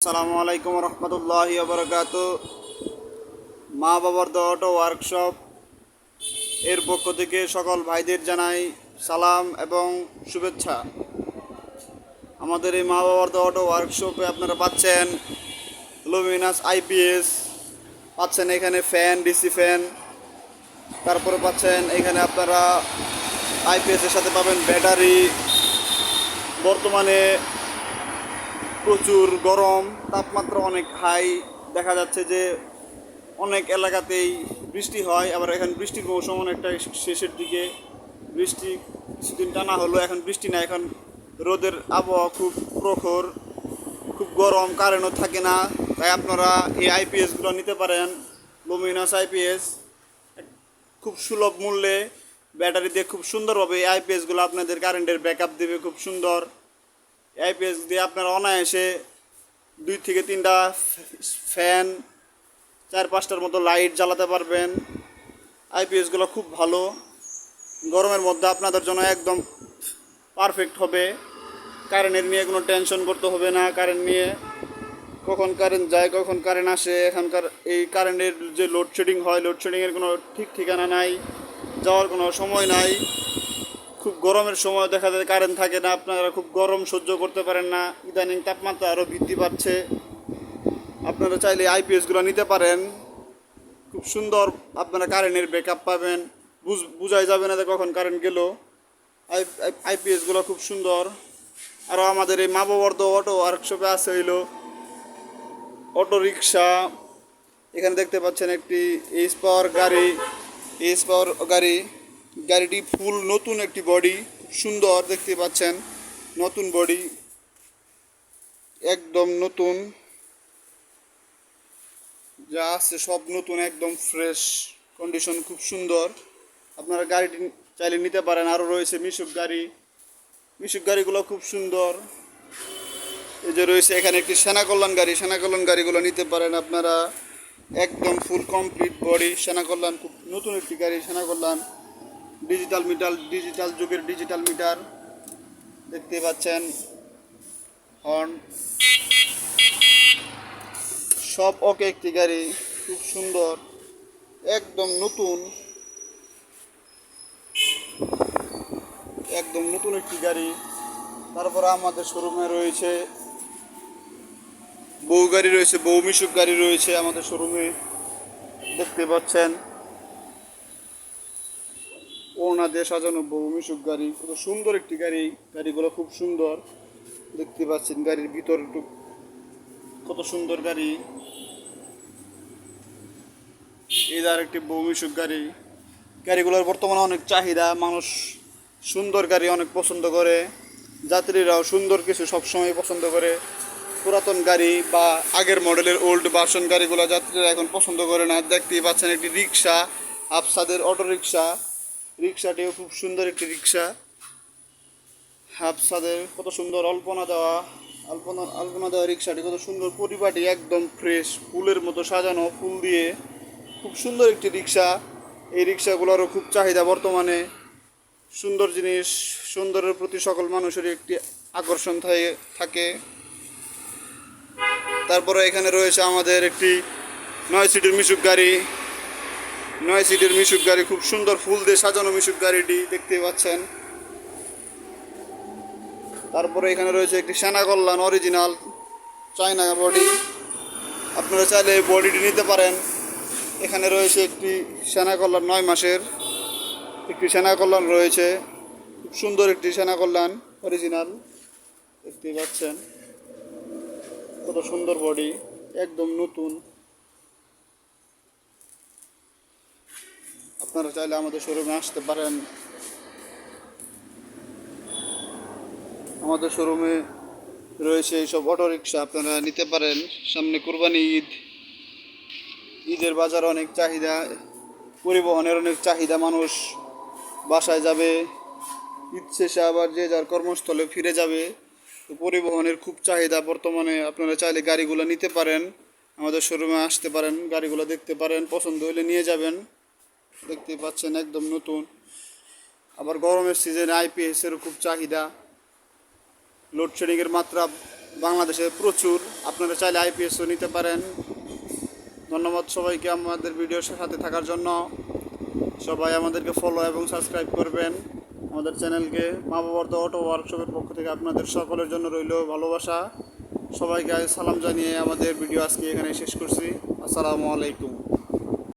আসসালামু আলাইকুম রহমতুল্লাহি বরকাত। মা বাবার দ্য অটো ওয়ার্কশপ এর পক্ষ থেকে সকল ভাইদের জানাই সালাম এবং শুভেচ্ছা। আমাদের এই মা বাবার দ্য অটো ওয়ার্কশপে আপনারা পাচ্ছেন লুমিনাস আইপিএস পাচ্ছেন এখানে ফ্যান ডিসি ফ্যান তারপরে পাচ্ছেন এখানে আপনারা আইপিএস এর সাথে পাবেন ব্যাটারি বর্তমানে প্রচুর গরম, তাপমাত্রা অনেক হাই দেখা যাচ্ছে যে অনেক এলাকাতেই বৃষ্টি হয়। আবার এখন বৃষ্টির মৌসুম অনেকটা শেষের দিকে। বৃষ্টি কিছুদিন টানা হলো, এখন বৃষ্টি না এখন রোদের আবহাওয়া খুব প্রখর, খুব গরম কারেন্টও থাকে না। তাই আপনারা এই আইপিএসগুলো নিতে পারেন লুমিনাস আইপিএস খুব সুলভ মূল্যে ব্যাটারি দিয়ে খুব সুন্দরভাবে এই আইপিএসগুলো আপনাদের কারেন্টের ব্যাকআপ দেবে, খুব সুন্দর। আইপিএস দিয়ে আপনারা অনায়াসে দুই থেকে তিনটা ফ্যান, চার পাঁচটার মতো লাইট জ্বালাতে পারবেন। আইপিএসগুলো খুব ভালো। গরমের মধ্যে আপনাদের জন্য একদম পারফেক্ট হবে। কারেন্টের নিয়ে কোনো টেনশন করতে হবে না। কারেন্ট নিয়ে কখন কারেন্ট যায়, কখন কারেন্ট আসে, এখানকার এই কারেন্টের যে লোডশেডিং হয় লোডশেডিংয়ের কোনো ঠিক ঠিকানা নাই, যাওয়ার কোনো সময় নাই। খুব গরমের সময় দেখা যায় কারেন্ট থাকে না, আপনারা খুব গরম সহ্য করতে পারেন না, ইদানিং তাপমাত্রা আরও বৃদ্ধি পাচ্ছে। আপনারা চাইলে আইপিএসগুলো নিতে পারেন। খুব সুন্দর আপনারা কারেন্টের ব্যাকআপ পাবেন। বুঝ বুঝাই যাবে না যে কখন কারেন্ট গেল। আই আইপিএসগুলো খুব সুন্দর। আরও আমাদের এই মা বাবর্দ অটো ওয়ার্কশপে আছে হইল অটো রিক্সা এখানে দেখতে পাচ্ছেন একটি এইচ পাওয়ার গাড়ি এইচ পাওয়ার গাড়ি। গাড়িটি ফুল নতুন একটি বডি, সুন্দর দেখতে পাচ্ছেন, নতুন বডি, একদম নতুন, যা আছে সব নতুন, একদম ফ্রেশ কন্ডিশন খুব সুন্দর। আপনারা গাড়িটি চাইলে নিতে পারেন আরও রয়েছে মিশুক গাড়ি। মিশুক গাড়িগুলো খুব সুন্দর। এই যে রয়েছে এখানে একটি সেনা কল্যাণ গাড়ি সেনা কল্যাণ গাড়িগুলো নিতে পারেন আপনারা। একদম ফুল কমপ্লিট বডি সেনা কল্যাণ খুব নতুন একটি গাড়ি Sena Kalyan digital meter digital যুগের ডিজিটাল মিটার দেখতে পাচ্ছেন হর্ন সব ওকে একটি গাড়ি, খুব সুন্দর, একদম নতুন একদম নতুন একটি গাড়ি। তারপরে আমাদের শোরুমে রয়েছে, বউ গাড়ি রয়েছে, বউ মিশুক গাড়ি রয়েছে আমাদের শোরুমে দেখতে পাচ্ছেন ওনা দিয়ে সাজানো বউ মিশুক গাড়ি। কত সুন্দর একটি গাড়ি। গাড়িগুলো খুব সুন্দর। দেখতে পাচ্ছেন গাড়ির ভিতর কত সুন্দর গাড়ি। এই আর একটি বউ মিশুক গাড়ি। গাড়িগুলোর বর্তমানে অনেক চাহিদা। মানুষ সুন্দর গাড়ি অনেক পছন্দ করে। যাত্রীরাও সুন্দর কিছু সবসময় পছন্দ করে। পুরাতন গাড়ি বা আগের মডেলের ওল্ড ভার্সন গাড়িগুলো যাত্রীরা এখন পছন্দ করে না। দেখতেই পাচ্ছেন একটি রিক্সা আফসাদের অটো রিক্সা রিক্সাটিও খুব সুন্দর একটি রিক্সা। হাফসাদের কত সুন্দর অল্পনা দেওয়া, আলপনা আলপনা দেওয়া রিক্সাটি কত সুন্দর পরিপাটি, একদম ফ্রেশ ফুলের মতো সাজানো ফুল দিয়ে। খুব সুন্দর একটি রিক্সা। এই রিক্সাগুলোরও খুব চাহিদা বর্তমানে। সুন্দর জিনিস, সুন্দরের প্রতি সকল মানুষেরই একটি আকর্ষণ থাকে। তারপরে এখানে রয়েছে আমাদের একটি নয় সিটের মিশুক গাড়ি। নয় সিটের মিশুক গাড়ি, খুব সুন্দর ফুল দিয়ে সাজানো মিশুক গাড়িটি দেখতে পাচ্ছেন। তারপরে এখানে রয়েছে একটি সেনা কল্যাণ অরিজিনাল চায়না বডি। আপনারা চাইলে এই বডিটি নিতে পারেন। এখানে রয়েছে একটি সেনা কল্যাণ নয় মাসের একটি সেনা কল্যাণ রয়েছে। খুব সুন্দর একটি সেনা কল্যাণ অরিজিনাল, দেখতে পাচ্ছেন। কত সুন্দর বডি, একদম নতুন। আপনারা চাইলে আমাদের শোরুমে আসতে পারেন। আমাদের শোরুমে রয়েছে এইসব অটো রিক্সা আপনারা নিতে পারেন। সামনে কোরবানি ঈদ। ঈদের বাজার অনেক চাহিদা, পরিবহনের অনেক চাহিদা মানুষ বাসায় যাবে। ঈদ শেষে আবার যে যার কর্মস্থলে ফিরে যাবে, তো পরিবহনের খুব চাহিদা বর্তমানে। আপনারা চাইলে গাড়িগুলো নিতে পারেন। আমাদের শোরুমে আসতে পারেন, গাড়িগুলো দেখতে পারেন, পছন্দ হলে নিয়ে যাবেন। দেখতে পাচ্ছেন, একদম নতুন। আবার গরমের সিজনে আইপিএসেরও খুব চাহিদা। লোডশেডিংয়ের মাত্রা বাংলাদেশে প্রচুর। আপনারা চাইলে আইপিএসও নিতে পারেন। ধন্যবাদ সবাইকে আমাদের ভিডিওর সাথে থাকার জন্য। সবাই আমাদেরকে ফলো এবং সাবস্ক্রাইব করবেন। আমাদের চ্যানেলকে মা বাবার অটো ওয়ার্কশপের পক্ষ থেকে আপনাদের সকলের জন্য রইল ভালোবাসা। সবাইকে সালাম জানিয়ে আমাদের ভিডিও আজকে এখানে শেষ করছি। আসসালামু আলাইকুম।